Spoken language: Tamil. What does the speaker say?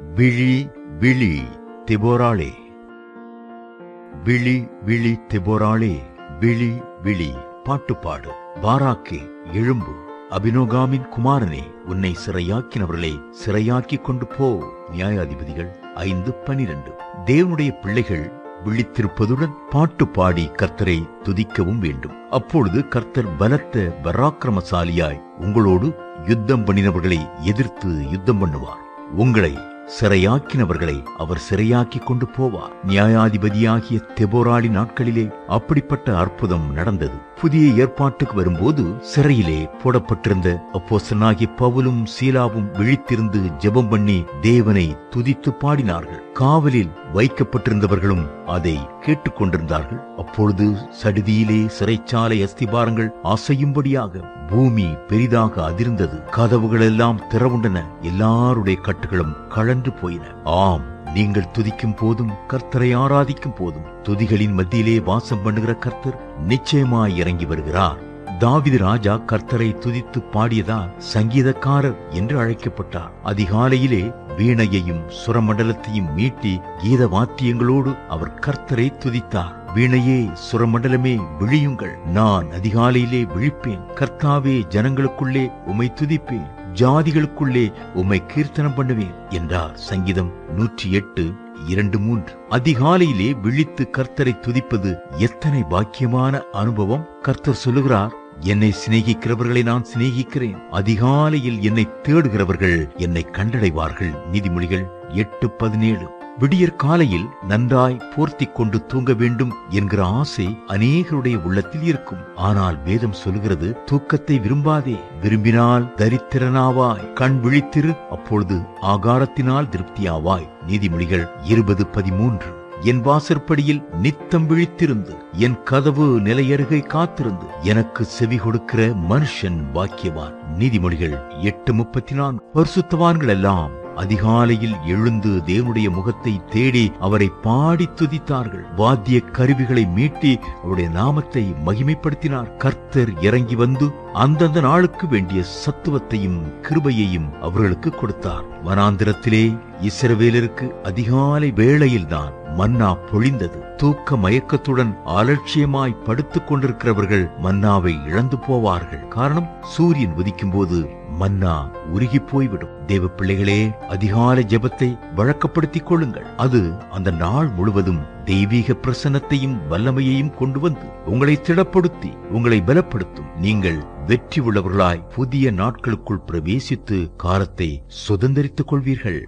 விழி விழி திபோராளே. விழி விழி திபோராளே விழி விழி பாட்டு பாடு. பாராக்கே எழும்பு. அபினோகாமின் குமாரனே உன்னை சிறையாக்கினவர்களே சிறையாக்கிக் கொண்டு போ நியாயாதிபதிகள். ஐந்து பனிரெண்டு. தேவனுடைய பிள்ளைகள் விழித்திருப்பதுடன் பாட்டு பாடி கர்த்தரை துதிக்கவும் வேண்டும். அப்பொழுது கர்த்தர் பலத்த பராக்கிரமசாலியாய் உங்களோடு யுத்தம் பண்ணினவர்களை எதிர்த்து யுத்தம் பண்ணுவார். உங்களை சிறையாக்கினவர்களை அவர் சிறையாக்கி கொண்டு போவார். நியாயாதிபதியாகிய தெபோராளி நாட்களிலே அப்படிப்பட்ட அற்புதம் நடந்தது. புதிய ஏற்பாட்டுக்கு வரும்போது சிறையிலே போடப்பட்டிருந்த அப்போசனாகி பவுலும் சீலாவும் விழித்திருந்து ஜெபம் பண்ணி தேவனை துதித்து பாடினார்கள். காவலில் வைக்கப்பட்டிருந்தவர்களும் அதை கேட்டுக்கொண்டிருந்தார்கள். அப்பொழுது சடுதியிலே சிறைச்சாலை அஸ்திபாரங்கள் அசையும்படியாக பூமி பெரிதாக அதிர்ந்தது. கதவுகள் எல்லாம் திறவுண்டன. எல்லாருடைய கட்டுகளும் கழன்று போயின. ஆம் நீங்கள் துதிக்கும் போதும் கர்த்தரை ஆராதிக்கும் போதும் துதிகளின் மத்தியிலே வாசம் பண்ணுகிற கர்த்தர் நிச்சயமாய் இறங்கி வருகிறார். தாவிது ராஜா கர்த்தரை துதித்து பாடியதால் சங்கீதக்காரர் என்று அழைக்கப்பட்டார். அதிகாலையிலே வீணையையும் சுரமண்டலத்தையும் மீட்டி கீத வாத்தியங்களோடு அவர் கர்த்தரை துதித்தார். வீணையே சுரமண்டலமே விழியுங்கள். நான் அதிகாலையிலே விழிப்பேன். கர்த்தாவே ஜனங்களுக்குள்ளே உமை துதிப்பேன். ஜாதிகளுக்குள்ளே உம்மை கீர்த்தனம் பண்ணுவேன் என்றார் சங்கீதம் நூற்றி எட்டு இரண்டு மூன்று. அதிகாலையிலே விழித்து கர்த்தரை துதிப்பது எத்தனை பாக்கியமான அனுபவம்? கர்த்தர் சொல்லுகிறார் என்னை சிநேகிக்கிறவர்களை நான் சிநேகிக்கிறேன். அதிகாலையில் என்னை தேடுகிறவர்கள் என்னை கண்டடைவார்கள். நீதிமொழிகள் எட்டு பதினேழு விடியற் காலையில் நன்றாய் போர்த்தி கொண்டு தூங்க வேண்டும் என்கிற ஆசை அநேகருடைய உள்ளத்தில் இருக்கும். ஆனால் வேதம் சொல்கிறது தூக்கத்தை விரும்பாதே. விரும்பினால் தரித்திரனாவாய் கண் விழித்திரு அப்பொழுது ஆகாரத்தினால் திருப்தியாவாய். நீதிமொழிகள் இருபது பதிமூன்று. என் வாசற்படியில் நித்தம் விழித்திருந்து என் கதவு நிலையருகை காத்திருந்து எனக்கு செவி கொடுக்கிற மனுஷன் பாக்கியவான் நீதிமொழிகள் எட்டு முப்பத்தி நான்கு பரிசுத்தவான்கள் எல்லாம் அதிகாலையில் எழுந்து தேவனுடைய முகத்தை தேடி அவரை பாடி துதித்தார்கள். வாத்திய கருவிகளை மீட்டி அவருடைய நாமத்தை மகிமைப்படுத்தினார். கர்த்தர் இறங்கி வந்து அந்தந்த நாளுக்கு வேண்டிய சத்துவத்தையும் கிருபையையும் அவர்களுக்கு கொடுத்தார். வனாந்திரத்திலே இஸ்ரவேலருக்கு அதிகாலை வேளையில்தான் மன்னா பொழிந்தது. தூக்க மயக்கத்துடன் அலட்சியமாய் படுத்துக் கொண்டிருக்கிறவர்கள் மன்னாவை இழந்து போவார்கள். காரணம் சூரியன் உதிக்கும் போது மன்னா உருகி போய்விடும். தேவ பிள்ளைகளே அதிகால ஜெபத்தை வழக்கப்படுத்திக் கொள்ளுங்கள். அது அந்த நாள் முழுவதும் தெய்வீக பிரசன்னத்தையும் வல்லமையையும் கொண்டு வந்து உங்களை திடப்படுத்தி உங்களை பலப்படுத்தும். நீங்கள் வெற்றி உள்ளவர்களாய் புதிய நாட்களுக்குள் பிரவேசித்து காலத்தை சுதந்திரித்துக் கொள்வீர்கள்.